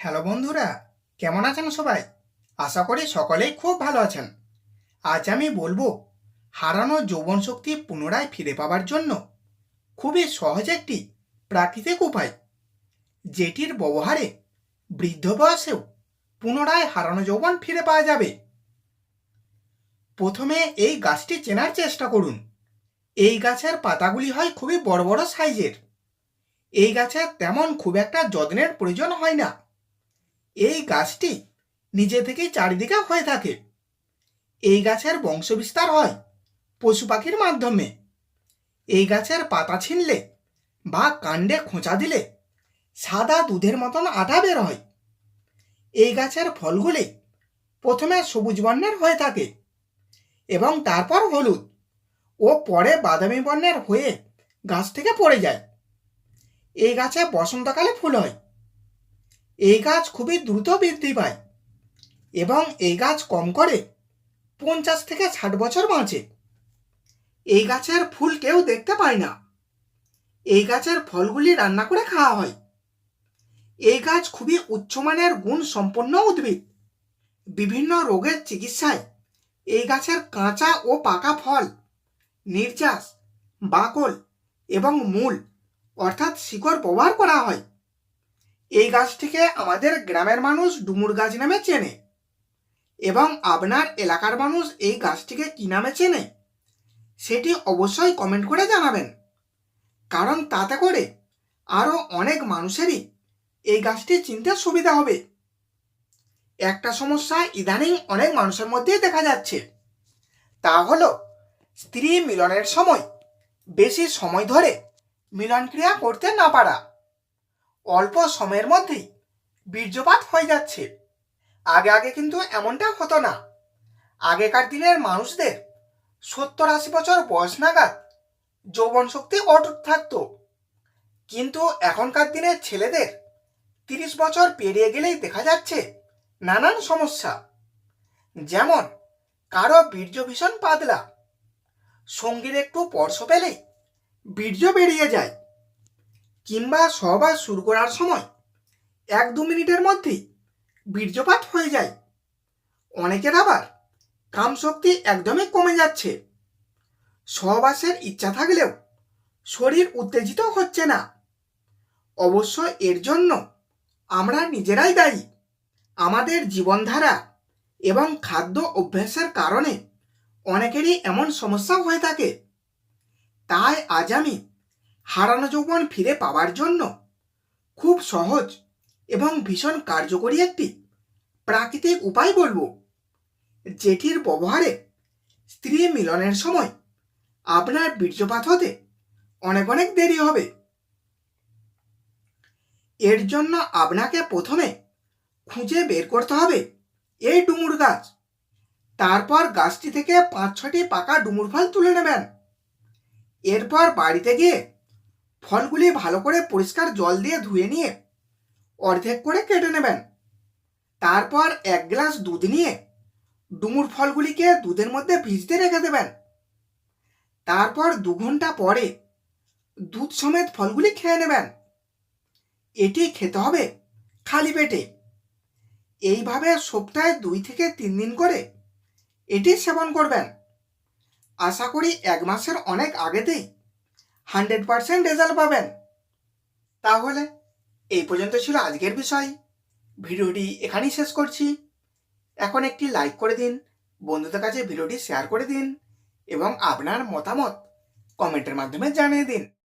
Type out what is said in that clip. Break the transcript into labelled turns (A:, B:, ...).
A: Hello বন্ধুরা, কেমন আছেন সবাই? আশা করি সকলেই খুব ভালো আছেন। আজ আমি বলব, হারানো যৌবন শক্তি পুনরায় ফিরে পাওয়ার জন্য খুবই সহজ একটি প্রাকৃতিক উপায়, যেটির ব্যবহারে বৃদ্ধ বয়সেও পুনরায় হারানো যৌবন ফিরে পাওয়া যাবে। প্রথমে এই গাছটি চেনার চেষ্টা করুন। এই গাছের পাতাগুলি হয় খুবই বড় বড় সাইজের। এই গাছের তেমন খুব একটা যত্নের প্রয়োজন হয় না। এই গাছটি নিজে থেকেই চারিদিকে হয়ে থাকে। এই গাছের বংশবিস্তার হয় পশু পাখির মাধ্যমে। এই গাছের পাতা ছিনলে বা কাণ্ডে খোঁচা দিলে সাদা দুধের মতন আটা বের হয়। এই গাছের ফলগুলি প্রথমে সবুজ বর্ণের হয়ে থাকে এবং তারপর হলুদ ও পরে বাদামি বর্ণের হয়ে গাছ থেকে পড়ে যায়। এই গাছে বসন্তকালে ফুল হয়। এই গাছ খুবই দ্রুত বৃদ্ধি পায় এবং এই গাছ কম করে পঞ্চাশ থেকে ষাট বছর বাঁচে। এই গাছের ফুল কেউ দেখতে পায় না। এই গাছের ফলগুলি রান্না করে খাওয়া হয়। এই গাছ খুবই উচ্চমানের গুণ সম্পন্ন উদ্ভিদ। বিভিন্ন রোগের চিকিৎসায় এই গাছের কাঁচা ও পাকা ফল, নির্যাস, বাকল এবং মূল অর্থাৎ শিকড় ব্যবহার করা হয়। এই গাছটিকে আমাদের গ্রামের মানুষ ডুমুর গাছ নামে চেনে। এবং আপনার এলাকার মানুষ এই গাছটিকে কী নামে চেনে? সেটি অবশ্যই কমেন্ট করে জানাবেন। কারণ তাতে করে আরও অনেক মানুষেরই এই গাছটি চিনতে সুবিধা হবে। একটা সমস্যা ইদানিং অনেক মানুষের মধ্যেই দেখা যাচ্ছে। তা হলো, স্ত্রী মিলনের সময় বেশি সময় ধরে মিলনক্রিয়া করতে না পারা। অল্প সময়ের মধ্যেই বীর্যপাত হয়ে যাচ্ছে। আগে আগে কিন্তু এমনটা হতো না। আগেকার দিনের মানুষদের সত্তর আশি বছর বয়স নাগাদ যৌবন শক্তি অটুট থাকতো। কিন্তু এখনকার দিনের ছেলেদের তিরিশ বছর পেরিয়ে গেলেই দেখা যাচ্ছে নানান সমস্যা। যেমন কারও বীর্য ভীষণ পাতলা, সঙ্গীর একটু স্পর্শ পেলেই বীর্য বেরিয়ে যায়। কিংবা সহবাস শুরু করার সময় এক দু মিনিটের মধ্যেই বীর্যপাত হয়ে যায়। অনেকের আবার কাম শক্তি একদমই কমে যাচ্ছে। সহবাসের ইচ্ছা থাকলেও শরীর উত্তেজিত হচ্ছে না। অবশ্য এর জন্য আমরা নিজেরাই দায়ী। আমাদের জীবনধারা এবং খাদ্য অভ্যাসের কারণে অনেকেরই এমন সমস্যা হয়ে থাকে। তাই আজ আমি হারানো যৌবন ফিরে পাওয়ার জন্য। খুব সহজ এবং ভীষণ কার্যকরী একটি প্রাকৃতিক উপায় বলব। যেটির ব্যবহারে স্ত্রী মিলনের সময় আপনার বীর্যপাত হতে অনেক অনেক দেরি হবে। এর জন্য আপনাকে প্রথমে খুঁজে বের করতে হবে এই ডুমুর গাছ। তারপর গাছটি থেকে পাঁচ ছটি পাকা ডুমুর ফল তুলে নেবেন। এরপর বাড়িতে গিয়ে ফলগুলি ভালো করে পরিষ্কার জল দিয়ে ধুয়ে নিয়ে অর্ধেক করে কেটে নেবেন। তারপর এক গ্লাস দুধ নিয়ে ডুমুর ফলগুলিকে দুধের মধ্যে ভিজতে রেখে দেবেন। তারপর দু ঘণ্টা পরে দুধ সমেত ফলগুলি খেয়ে নেবেন। এটি খেতে হবে খালি পেটে। এইভাবে সপ্তাহে দুই থেকে তিন দিন করে এটি সেবন করবেন। আশা করি এক মাসের অনেক আগেতেই হান্ড্রেড পারসেন্ট রেজাল্ট পাবেন। তাহলে এই পর্যন্ত ছিল আজকের বিষয়। ভিডিওটি এখানেই শেষ করছি। এখন একটি লাইক করে দিন, বন্ধুদের কাছে ভিডিওটি শেয়ার করে দিন, এবং আপনার মতামত কমেন্টের মাধ্যমে জানিয়ে দিন।